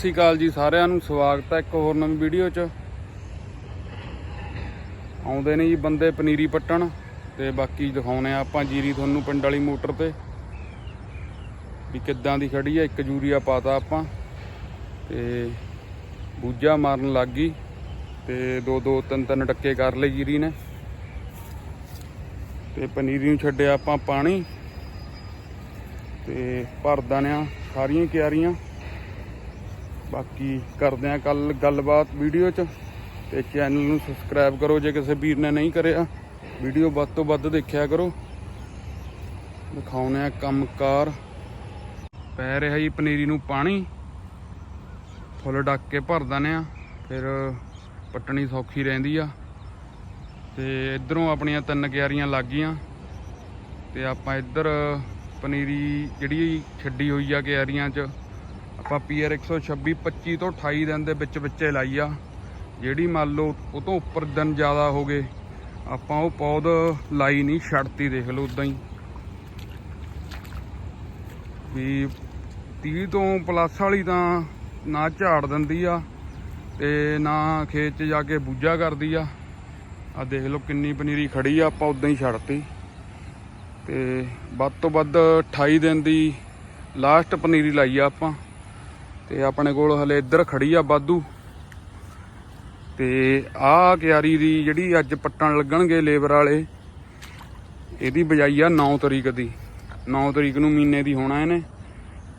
ਸਤਿ ਸ਼੍ਰੀ ਅਕਾਲ ਜੀ ਸਾਰਿਆਂ ਨੂੰ, ਸਵਾਗਤ ਹੈ ਇੱਕ ਹੋਰ ਨਵੀਂ ਵੀਡੀਓ 'ਚ। ਆਉਂਦੇ ਨੇ ਜੀ ਬੰਦੇ ਪਨੀਰੀ ਪੱਟਣ ਤੇ ਬਾਕੀ ਦਿਖਾਉਣੇ ਆ ਆਪਾਂ ਜੀਰੀ ਤੁਹਾਨੂੰ ਪਿੰਡ ਵਾਲੀ ਮੋਟਰ ਤੇ। ਵੀ ਕਿੱਦਾਂ ਦੀ ਖੜੀ ਆ, ਇੱਕ ਯੂਰੀਆ ਪਾਤਾ ਆਪਾਂ ਤੇ ਬੂਜਾ ਮਾਰਨ ਲੱਗ ਗਈ ਤੇ ਦੋ ਦੋ, ਤਿੰਨ ਤਿੰਨ ਟੱਕੇ ਕਰ ਲਏ ਜੀਰੀ ਨੇ। ਤੇ ਪਨੀਰੀ ਨੂੰ ਛੱਡਿਆ ਆਪਾਂ ਪਾਣੀ ਤੇ ਭਰ ਨੇ ਸਾਰੀਆਂ ਕਿਆਰੀਆਂ। ਬਾਕੀ ਕਰਦੇ ਆ ਕੱਲ ਗੱਲਬਾਤ ਵੀਡੀਓ 'ਚ ਤੇ ਚੈਨਲ ਨੂੰ ਸਬਸਕ੍ਰਾਈਬ ਕਰੋ ਜੇ ਕਿਸੇ ਵੀਰ ਨੇ ਨਹੀਂ ਕਰਿਆ। ਵੀਡੀਓ ਵੱਧ ਤੋਂ ਵੱਧ ਦੇਖਿਆ ਕਰੋ। ਦਿਖਾਉਣੇ ਆ ਕੰਮਕਾਰ। ਪੈ ਰਿਹਾ ਜੀ ਪਨੀਰੀ ਨੂੰ ਪਾਣੀ। ਫੁੱਲ ਡੱਕ ਕੇ ਭਰ ਦਿੰਦੇ ਆ। ਫਿਰ ਪੱਟਣੀ ਸੌਖੀ ਰਹਿੰਦੀ ਆ। ਤੇ ਇਧਰੋਂ ਆਪਣੀਆਂ ਤਿੰਨ ਕਿਆਰੀਆਂ ਲੱਗ ਗਈਆਂ। ਤੇ ਆਪਾਂ ਇੱਧਰ ਪਨੀਰੀ ਜਿਹੜੀ ਛੱਡੀ ਹੋਈ ਆ ਕਿਆਰੀਆਂ 'ਚ ਆਪਾਂ ਪੀਆਰ 126 25 ਤੋਂ 28 ਦਿਨ ਦੇ ਵਿੱਚ ਵਿੱਚੇ ਲਾਈ ਆ। ਜਿਹੜੀ ਮੰਨ ਲਓ ਉਹ ਤੋਂ ਉੱਪਰ ਦਿਨ ਜ਼ਿਆਦਾ ਹੋ ਗਏ, ਆਪਾਂ ਉਹ ਪੌਦ ਲਾਈ ਨਹੀਂ ਛੱਡਤੀ ਦੇਖ ਲਓ ਉਦਾਂ ਹੀ। ਵੀ 30 ਤੋਂ ਪਲੱਸ ਵਾਲੀ ਤਾਂ ਨਾ ਝਾੜ ਦਿੰਦੀ ਆ ਤੇ ਨਾ ਖੇਤ 'ਚ ਜਾ ਕੇ ਬੂਝਾ ਕਰਦੀ ਆ। ਆ ਦੇਖ ਲਓ ਕਿੰਨੀ ਪਨੀਰੀ ਖੜੀ ਆ, ਆਪਾਂ ਉਦਾਂ ਹੀ ਛੱਡਤੀ। ਤੇ ਵੱਧ ਤੋਂ ਵੱਧ 28 ਦਿਨ ਦੀ ਲਾਸਟ ਪਨੀਰੀ ਲਾਈ ਆ ਆਪਾਂ। ਤੇ ਆਪਣੇ ਕੋਲ ਹਲੇ ਇੱਧਰ ਖੜੀ ਆ ਬਾਦੂ। ਤੇ ਆਹ ਕਿਆਰੀ ਦੀ ਜਿਹੜੀ ਅੱਜ ਪੱਟਣ ਲੱਗਣਗੇ ਲੇਬਰ ਵਾਲੇ, ਇਹਦੀ ਬਜਾਈ ਆ 9 ਤਰੀਕ ਦੀ। 9 ਤਰੀਕ ਨੂੰ ਮਹੀਨੇ ਦੀ ਹੋਣਾ ਇਹਨੇ।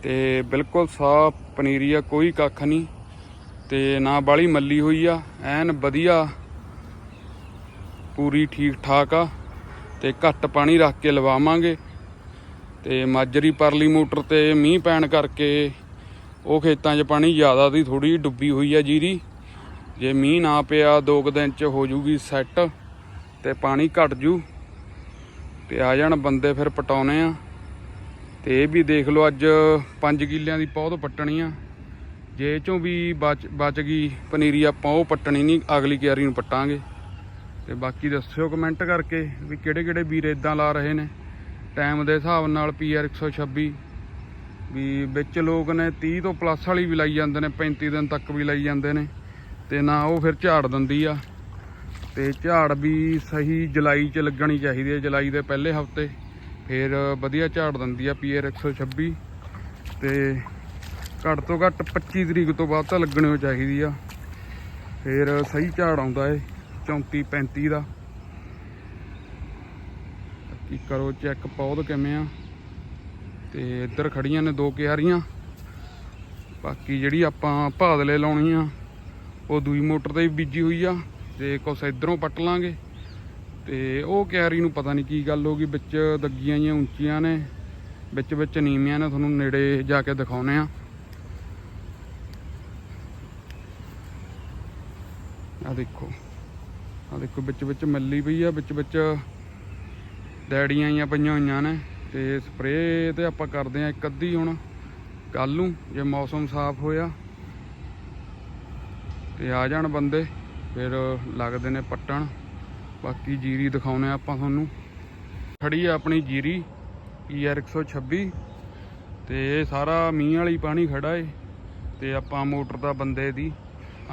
ਤੇ ਬਿਲਕੁਲ ਸਾਫ਼ ਪਨੀਰੀ ਆ, ਕੋਈ ਕੱਖ ਨਹੀਂ। ਤੇ ਨਾ ਬਾਲੀ ਮੱਲੀ ਹੋਈ ਆ, ਐਨ ਵਧੀਆ ਪੂਰੀ ਠੀਕ ਠਾਕ ਆ। ਤੇ ਘੱਟ ਪਾਣੀ ਰੱਖ ਕੇ ਲਵਾਵਾਂਗੇ। ਤੇ ਮਾਜਰੀ ਪਰਲੀ ਮੋਟਰ ਤੇ ਮੀਂਹ ਪੈਣ ਕਰਕੇ ਉਹ ਖੇਤਾਂ 'ਚ ਪਾਣੀ ਜ਼ਿਆਦਾ ਦੀ ਥੋੜੀ ਡੁੱਬੀ ਹੋਈ ਆ ਜੀਰੀ। ਜੇ ਮੀਂਹ ਨਾ ਪਿਆ, ਦੋ ਕੁ ਦਿਨ 'ਚ ਹੋ ਜੂਗੀ ਸੈੱਟ ਤੇ ਪਾਣੀ ਘਟ ਜੂ। ਤੇ ਆ ਜਾਣ ਬੰਦੇ ਫਿਰ ਪਟਾਉਨੇ ਆ। ਤੇ ਇਹ ਵੀ ਦੇਖ ਲਓ ਅੱਜ 5 ਕਿੱਲਿਆਂ ਦੀ ਪੌਦ ਪੱਟਣੀ ਆ। ਜੇ ਚੋਂ ਵੀ ਬਚ ਬਚ ਗਈ ਪਨੀਰੀ ਆਪਾਂ ਉਹ ਪੱਟਣੀ ਨਹੀਂ, ਅਗਲੀ ਕਿਆਰੀ ਨੂੰ ਪੱਟਾਂਗੇ। ਤੇ ਬਾਕੀ ਦੱਸਿਓ ਕਮੈਂਟ ਕਰਕੇ ਵੀ ਕਿਹੜੇ ਕਿਹੜੇ ਵੀਰ ਇਦਾਂ ਲਾ ਰਹੇ ਨੇ। ਟਾਈਮ ਦੇ ਹਿਸਾਬ ਨਾਲ ਪੀਆਰ 126 ਵੀ ਵਿੱਚ ਲੋਕ ਨੇ 30 ਤੋਂ ਪਲੱਸ ਵਾਲੀ ਵੀ ਲਾਈ ਜਾਂਦੇ ਨੇ 35 ਦਿਨ ਤੱਕ ਵੀ ਲਾਈ ਜਾਂਦੇ ਨੇ। ਤੇ ਨਾ ਉਹ ਫਿਰ ਝਾੜ ਦਿੰਦੀ ਆ। ਤੇ ਝਾੜ ਵੀ ਸਹੀ ਜੁਲਾਈ 'ਚ ਲੱਗਣੀ ਚਾਹੀਦੀ ਹੈ ਜੁਲਾਈ ਦੇ ਪਹਿਲੇ ਹਫ਼ਤੇ। ਫਿਰ ਵਧੀਆ ਝਾੜ ਦਿੰਦੀ ਆ ਪੀਆਰ 126 ਤੇ ਘੱਟ ਤੋਂ ਘੱਟ 25 ਤਰੀਕ ਤੋਂ ਬਾਅਦ ਤਾਂ ਲੱਗਣੀ ਚਾਹੀਦੀ ਆ। ਫਿਰ ਸਹੀ ਝਾੜ ਆਉਂਦਾ ਏ 34 35 ਦਾ। ਕੀ ਕਰੋ ਚੈੱਕ ਪੌਦ ਕਿਵੇਂ ਆ। ਤੇ ਇੱਧਰ ਖੜੀਆਂ ਨੇ ਦੋ ਕਿਆਰੀਆਂ। ਬਾਕੀ ਜਿਹੜੀ ਆਪਾਂ ਭਾਦਲੇ ਲਾਉਣੀ ਆ, ਉਹ ਦੂਈ ਮੋਟਰ ਤੇ ਵੀ ਬੀਜੀ ਹੋਈ ਆ, ਤੇ ਕੁਛ ਇਧਰੋਂ ਪੱਟ ਲਾਂਗੇ। ਤੇ ਉਹ ਕਿਆਰੀ ਨੂੰ ਪਤਾ ਨਹੀਂ ਕੀ ਗੱਲ ਹੋ ਗਈ, ਵਿੱਚ ਦੱਗੀਆਂ ਜੀਆਂ ਉੱਚੀਆਂ ਨੇ, ਵਿੱਚ ਵਿੱਚ ਨੀਵੀਆਂ ਨੇ, ਤੁਹਾਨੂੰ ਨੇੜੇ ਜਾ ਕੇ ਦਿਖਾਉਨੇ ਆ। ਆ ਦੇਖੋ ਆ ਦੇਖੋ, ਵਿੱਚ ਵਿੱਚ ਮੱਲੀ ਪਈ ਆ, ਵਿੱਚ ਵਿੱਚ ਡੈੜੀਆਂ ਆਈਆਂ ਪਈਆਂ ਹੋਈਆਂ ਨੇ। ਤੇ ਸਪਰੇਅ ਤੇ ਆਪਾਂ ਕਰਦੇ ਆ ਇੱਕ ਅੱਧੀ ਹੁਣ ਕੱਲ ਨੂੰ, ਜੇ ਮੌਸਮ ਸਾਫ਼ ਹੋਇਆ। ਤੇ ਆ ਜਾਣ ਬੰਦੇ, ਫਿਰ ਲੱਗਦੇ ਨੇ ਪੱਟਣ। ਬਾਕੀ ਜੀਰੀ ਦਿਖਾਉਨੇ ਆ ਆਪਾਂ ਤੁਹਾਨੂੰ। ਖੜੀ ਆ ਆਪਣੀ ਜੀਰੀ ER 126 ਤੇ ਇਹ ਸਾਰਾ ਮੀਂਹ ਵਾਲੀ ਪਾਣੀ ਖੜਾ ਏ। ਤੇ ਆਪਾਂ ਮੋਟਰ ਦਾ ਬੰਦੇ ਦੀ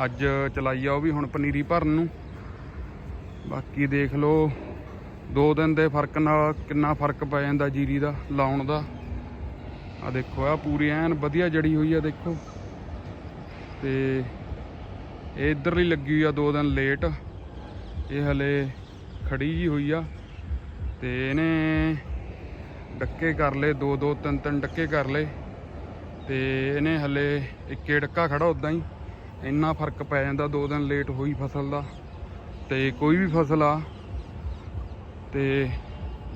ਅੱਜ ਚਲਾਈ ਆ, ਉਹ ਵੀ ਹੁਣ ਪਨੀਰੀ ਭਰਨ ਨੂੰ। ਬਾਕੀ ਦੇਖ ਲਓ ਦੋ ਦਿਨ ਦੇ ਫ਼ਰਕ ਨਾਲ ਕਿੰਨਾ ਫ਼ਰਕ ਪੈ ਜਾਂਦਾ ਜੀਰੀ ਦਾ, ਲਾਉਣ ਦਾ। ਆ ਦੇਖੋ ਆ ਪੂਰੀ ਐਨ ਵਧੀਆ ਜੜੀ ਹੋਈ ਆ, ਦੇਖੋ। ਤੇ ਇਹ ਇਧਰਲੀ ਲੱਗੀ ਹੋਈ ਆ ਦੋ ਦਿਨ ਲੇਟ। ਇਹ ਹਲੇ ਖੜੀ ਜੀ ਹੋਈ ਆ। ਤੇ ਇਹਨੇ ਡੱਕੇ ਕਰ ਲਏ, ਦੋ ਦੋ, ਤਿੰਨ ਤਿੰਨ ਡੱਕੇ ਕਰ ਲਏ। ਤੇ ਇਹਨੇ ਹਲੇ ਇੱਕੇ ਡੱਕਾ ਖੜਾ ਉਦਾਂ ਹੀ। ਇੰਨਾ ਫ਼ਰਕ ਪੈ ਜਾਂਦਾ, ਦੋ ਦਿਨ ਲੇਟ ਹੋਈ ਫਸਲ ਦਾ। ਤੇ ਕੋਈ ਵੀ ਫਸਲ ਆ ਤੇ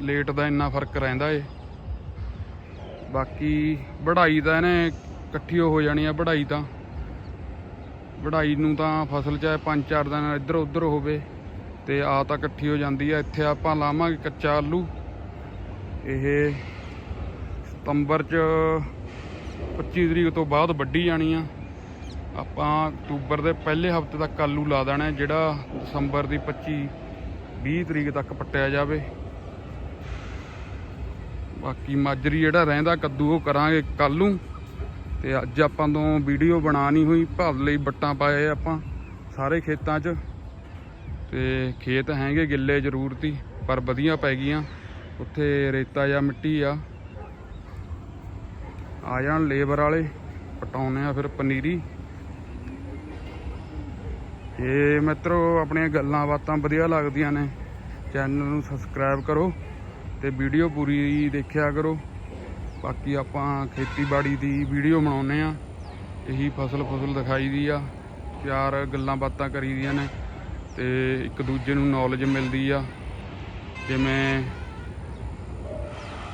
ਲੇਟ ਦਾ ਇੰਨਾ ਫ਼ਰਕ ਰਹਿੰਦਾ ਏ। ਬਾਕੀ ਵਢਾਈ ਤਾਂ ਇਹਨੇ ਇਕੱਠੀ ਹੋ ਜਾਣੀ ਆ ਵਢਾਈ ਤਾਂ। ਵਢਾਈ ਨੂੰ ਤਾਂ ਫਸਲ ਚਾਹੇ 5-4 ਦਿਨ ਇੱਧਰ ਉੱਧਰ ਹੋਵੇ ਤੇ ਆ ਤਾਂ ਇਕੱਠੀ ਹੋ ਜਾਂਦੀ ਆ। ਇੱਥੇ ਆਪਾਂ ਲਾਵਾਂਗੇ ਕੱਚਾ ਆਲੂ। ਇਹ ਸਤੰਬਰ ਚ 25 ਤਰੀਕ ਤੋਂ ਬਾਅਦ ਵੱਢੀ ਜਾਣੀ ਆ। ਆਪਾਂ ਅਕਤੂਬਰ ਦੇ ਪਹਿਲੇ ਹਫ਼ਤੇ ਤੱਕ ਆਲੂ ਲਾ ਦੇਣਾ ਜਿਹੜਾ ਦਸੰਬਰ ਦੀ 25 20 ਤਰੀਕ ਤੱਕ ਪੱਟਿਆ ਜਾਵੇ। ਬਾਕੀ ਮਾਜਰੀ ਜਿਹੜਾ ਰਹਿੰਦਾ ਕੱਦੂ ਉਹ ਕਰਾਂਗੇ ਕੱਲ ਨੂੰ। ਤੇ ਅੱਜ ਆਪਾਂ ਤੋਂ ਵੀਡੀਓ ਬਣਾ ਨਹੀਂ ਹੋਈ, ਭਰ ਲਈ ਬੱਟਾਂ ਪਾਏ ਆਪਾਂ ਸਾਰੇ ਖੇਤਾਂ 'ਚ। ਤੇ ਖੇਤ ਹੈਗੇ ਗਿੱਲੇ ਜ਼ਰੂਰ ਤੀ, ਪਰ ਵਧੀਆ ਪੈ ਗਈਆਂ। ਉੱਥੇ ਰੇਤਾ ਜਾਂ ਮਿੱਟੀ ਆ। ਆ ਜਾਣ ਲੇਬਰ ਵਾਲੇ ਪਟਾਉਨੇ ਆ ਫਿਰ ਪਨੀਰੀ। ਇਹ ਮਿੱਤਰੋ, ਆਪਣੀਆਂ ਗੱਲਾਂ ਬਾਤਾਂ ਵਧੀਆ ਲੱਗਦੀਆਂ ਨੇ। ਚੈਨਲ ਨੂੰ ਸਬਸਕ੍ਰਾਈਬ ਕਰੋ ਤੇ ਵੀਡੀਓ ਪੂਰੀ ਦੇਖਿਆ ਕਰੋ। ਬਾਕੀ ਆਪਾਂ ਖੇਤੀਬਾੜੀ ਦੀ ਵੀਡੀਓ ਬਣਾਉਨੇ ਆ ਇਹੀ ਫਸਲ ਫਸਲ ਦਿਖਾਈ ਦੀ ਆ। ਪਿਆਰ ਗੱਲਾਂ ਬਾਤਾਂ ਕਰੀ ਦੀਆਂ ਨੇ ਤੇ ਇੱਕ ਦੂਜੇ ਨੂੰ ਨੌਲੇਜ ਮਿਲਦੀ ਆ। ਜਿਵੇਂ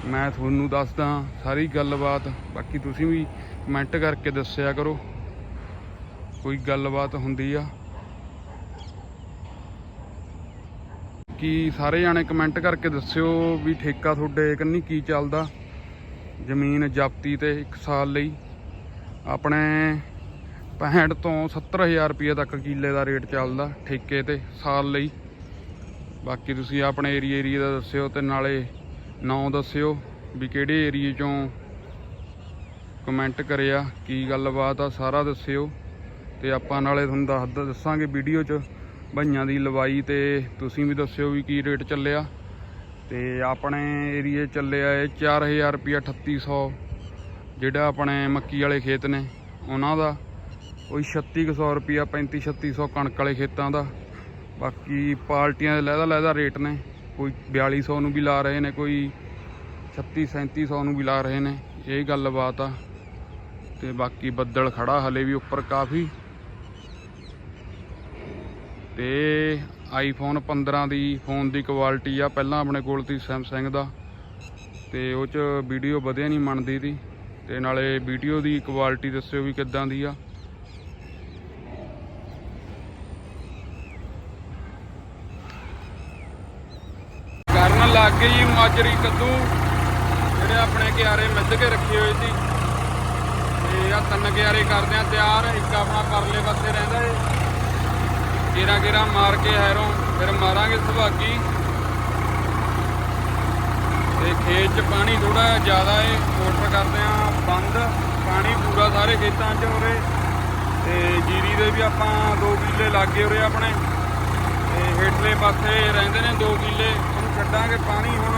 ਮੈਂ ਤੁਹਾਨੂੰ ਦੱਸਦਾ ਸਾਰੀ ਗੱਲਬਾਤ। ਬਾਕੀ ਤੁਸੀਂ ਵੀ ਕਮੈਂਟ ਕਰਕੇ ਦੱਸਿਆ ਕਰੋ। ਕੋਈ ਗੱਲਬਾਤ ਹੁੰਦੀ ਆ। ਕੀ ਸਾਰੇ ਜਾਣੇ ਕਮੈਂਟ ਕਰਕੇ ਦੱਸਿਓ ਵੀ ਠੇਕਾ ਤੁਹਾਡੇ ਕੰਨੀ ਕੀ ਚੱਲਦਾ? ਜ਼ਮੀਨ ਜ਼ਬਤੀ ਤੇ 1 ਸਾਲ ਲਈ। ਆਪਣੇ 65 ਤੋਂ 70000 ਰੁਪਏ ਤੱਕ ਕਿੱਲੇ ਦਾ ਰੇਟ ਚੱਲਦਾ ਠੇਕੇ ਤੇ ਸਾਲ ਲਈ। ਬਾਕੀ ਤੁਸੀਂ ਆਪਣੇ ਏਰੀਆ ਏਰੀਆ ਦਾ ਦੱਸਿਓ ਤੇ ਨਾਲੇ ਨਾਂ ਦੱਸਿਓ ਵੀ ਕਿਹੜੇ ਏਰੀਏ ਚੋਂ ਕਮੈਂਟ ਕਰਿਆ, ਕੀ ਗੱਲਬਾਤ ਆ ਸਾਰਾ ਦੱਸਿਓ। ਤੇ ਆਪਾਂ ਨਾਲੇ ਤੁਹਾਨੂੰ ਦੱਸ ਦੱਸਾਂਗੇ ਵੀਡੀਓ 'ਚ ਭਈਆਂ ਦੀ ਲਵਾਈ ਤੇ ਤੁਸੀਂ ਵੀ ਦੱਸਿਓ ਵੀ ਕੀ ਰੇਟ ਚੱਲਿਆ। ਤੇ ਆਪਣੇ ਏਰੀਏ ਚੱਲਿਆ ਇਹ 4000 ਰੁਪਿਆ 3800 ਜਿਹੜਾ ਆਪਣੇ ਮੱਕੀ ਵਾਲੇ ਖੇਤ ਨੇ, ਉਹਨਾਂ ਦਾ। ਕੋਈ 3600 ਰੁਪਿਆ 35 3600 ਕਣਕ ਵਾਲੇ ਖੇਤਾਂ ਦਾ। ਬਾਕੀ ਪਾਰਟੀਆਂ ਦੇ ਲਹਿਦਾ ਲਹਿਦਾ ਰੇਟ ਨੇ। ਕੋਈ 4200 ਨੂੰ ਵੀ ਲਾ ਰਹੇ ਨੇ, ਕੋਈ 36 3700 ਨੂੰ ਵੀ ਲਾ ਰਹੇ ਨੇ। ਇਹ ਗੱਲਬਾਤ ਆ। ਤੇ ਬਾਕੀ ਬੱਦਲ ਖੜਾ ਹਲੇ ਵੀ ਉੱਪਰ ਕਾਫੀ। ਤੇ ਆਈਫੋਨ 15 ਦੀ ਫੋਨ ਦੀ ਕੁਆਲਿਟੀ ਆ, ਪਹਿਲਾਂ ਆਪਣੇ ਕੋਲ ਸੀ ਸੈਮਸੰਗ ਦਾ। ਤੇ ਉਹ ਚ ਵੀਡੀਓ ਵਧੀਆ ਨਹੀਂ ਮੰਨਦੀ ਤੀ ਤੇ ਨਾਲੇ ਵੀਡੀਓ ਦੀ ਕੁਆਲਿਟੀ ਦੱਸਿਓ ਵੀ ਕਿੱਦਾਂ ਦੀ ਆ। ਕਰਨ ਲੱਗ ਗਈ ਮਾਜਰੀ ਕੱਦੂ। ਜਿਹੜੇ ਆਪਣੇ ਕਿਆਰੇ ਮਿੱਧ ਕੇ ਰੱਖੇ ਹੋਏ ਸੀ। ਤੇ ਆ ਤਿੰਨ ਕਿਆਰੇ ਕਰਦੇ ਆ ਤਿਆਰ, ਇੱਕ ਆਪਣਾ ਪਰਲੇ ਪਾਸੇ ਰਹਿੰਦਾ ਏ। ਗੇਰਾ ਗੇਰਾ ਮਾਰ ਕੇ ਹੈਰੋਂ ਫਿਰ ਮਾਰਾਂਗੇ ਸੁਭਾਗੀ ਤੇ ਖੇਤ 'ਚ ਪਾਣੀ ਥੋੜਾ ਜ਼ਿਆਦਾ ਏ, ਮੋਟਰ ਕਰਦੇ ਆ ਬੰਦ। ਪਾਣੀ ਪੂਰਾ ਸਾਰੇ ਖੇਤਾਂ 'ਚ ਉਰੇ। ਤੇ ਜੀਰੀ ਦੇ ਵੀ ਆਪਾਂ 2 ਕਿੱਲੇ ਲੱਗੇ ਉਰੇ ਆਪਣੇ। ਤੇ ਹੇਠਲੇ ਪਾਸੇ ਰਹਿੰਦੇ ਨੇ 2 ਕਿੱਲੇ, ਉਹਨੂੰ ਛੱਡਾਂਗੇ ਪਾਣੀ ਹੁਣ।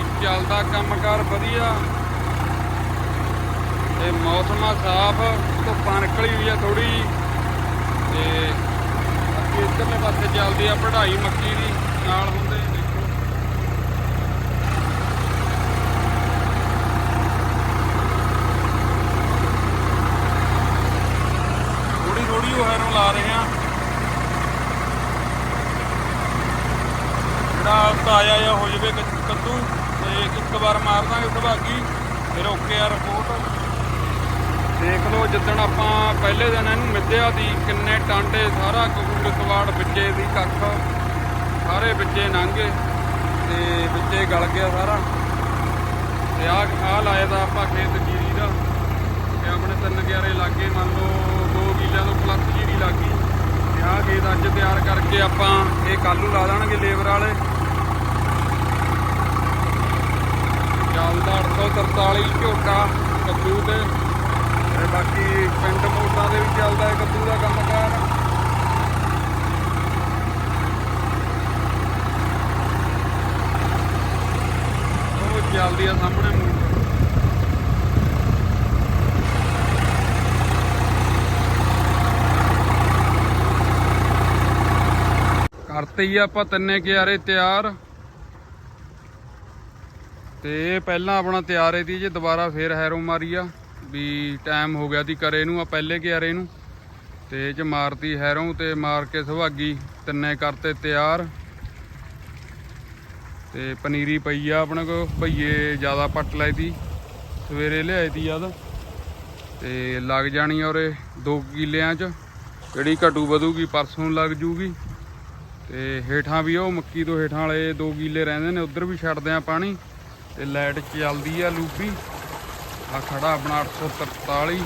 ਇਹ ਚੱਲਦਾ ਕੰਮਕਾਰ ਵਧੀਆ। ਤੇ ਮੌਸਮ ਆ ਸਾਫ਼, ਧੁੱਪਾਂ ਨਿਕਲੀ ਹੋਈ ਆ ਥੋੜੀ ਤੇ ਅੱਗੇ ਇੱਧਰਲੇ ਪਾਸੇ ਚੱਲਦੀ ਆ ਪੜ੍ਹਾਈ ਮੱਕੀ ਦੀ, ਨਾਲ ਹੁੰਦੇ ਦੇਖੋ। ਥੋੜੀ ਥੋੜੀ ਉਹ ਹੈਰੋਂ ਲਾ ਰਹੇ ਆ। ਜਿਹੜਾ ਤਾਜ਼ਾ ਜਿਹਾ ਹੋ ਜਵੇ ਕੱਦੂ, ਤੇ ਇੱਕ ਵਾਰ ਮਾਰ ਦਾਂਗੇ ਸੁਭਾਗੀ। ਫਿਰ ਓਕੇ ਆ ਰਿਪੋਰਟ ਦੇਖ ਲਓ, ਜਿੱਦਣ ਆਪਾਂ ਪਹਿਲੇ ਦਿਨ ਇਹਨੂੰ ਮਿੱਧਿਆ ਦੀ ਕਿੰਨੇ ਟਾਂਡੇ ਸਾਰਾ ਕਬੂਲ ਕਵਾੜ ਵਿੱਚੇ ਦੀ ਕੱਖ, ਸਾਰੇ ਵਿੱਚੇ ਲੰਘੇ ਤੇ ਵਿੱਚੇ ਗਲ ਗਿਆ ਸਾਰਾ। ਤੇ ਆਹ ਆਹ ਲਾਇਆ ਦਾ ਆਪਾਂ ਖੇਤ ਜੀਰੀ ਦਾ, ਤੇ ਆਪਣੇ ਤਿੰਨ ਗਿਆਰੇ ਲਾਗੇ, ਮੰਨ ਲਓ, ਦੋ ਕਿੱਲਿਆਂ ਤੋਂ ਪਲੱਸ ਜੀਰੀ ਲੱਗੀ। ਤੇ ਆਹ ਖੇਤ ਅੱਜ ਤਿਆਰ ਕਰਕੇ ਆਪਾਂ ਇਹ ਕੱਲ ਨੂੰ ਲਾ ਦੇਣਗੇ ਲੇਬਰ ਵਾਲੇ। ਚੱਲਦਾ 843 ਝੋਟਾ ਕੱਦੂ ਤੇ ਤੇ ਬਾਕੀ ਪਿੰਡ ਮੋਟਾਂ ਦੇ ਵੀ ਚੱਲਦਾ ਹੈ ਕੱਦੂ ਦਾ ਕੰਮਕਾਰ ਉਹ ਚੱਲਦੀ ਆ ਸਾਹਮਣੇ ਮੋਟਰ ਕਰਤੇ ਹੀ ਆਪਾਂ ਤਿੰਨੇ ਕਿਆਰੇ ਤਿਆਰ। ਤੇ ਪਹਿਲਾਂ ਆਪਣਾ ਤਿਆਰ ਹੈ ਦੀ ਜੇ ਦੁਬਾਰਾ ਫੇਰ ਹੈਰੋ ਮਾਰੀ ਆ। ਵੀ ਟਾਈਮ ਹੋ ਗਿਆ ਦੀ ਕਰੇ ਨੂੰ, ਆ ਪਹਿਲੇ ਕਿਆਰੇ ਨੂੰ। ਤੇ ਇਹ ਚ ਮਾਰਤੀ ਹੈਰੋਂ ਤੇ ਮਾਰ ਕੇ ਸੁਹਾਗੀ, ਤਿੰਨੇ ਕਰਤੇ ਤਿਆਰ। ਤੇ ਪਨੀਰੀ ਪਈ ਆ ਆਪਣੇ ਕੋ ਭਈਏ ਜ਼ਿਆਦਾ ਪੱਟ ਲਈ ਤੀ, ਸਵੇਰੇ ਲਿਆਈ ਤੀ ਜਦ। ਤੇ ਲੱਗ ਜਾਣੀ ਔਰੇ 2 ਕਿੱਲਿਆਂ ਚ, ਜਿਹੜੀ ਘਟੂ ਵਧੂਗੀ ਪਰਸੋਂ ਲੱਗ ਜੂਗੀ। ਤੇ ਹੇਠਾਂ ਵੀ ਉਹ ਮੱਕੀ ਤੋਂ ਹੇਠਾਂ ਵਾਲੇ 2 ਕਿੱਲੇ ਰਹਿੰਦੇ ਨੇ, ਉਧਰ ਵੀ ਛੱਡਦੇ ਆ ਪਾਣੀ। ਤੇ ਲਾਈਟ ਚੱਲਦੀ ਆ ਲੂਪੀ ਆ ਖੜਾ ਆਪਣਾ 843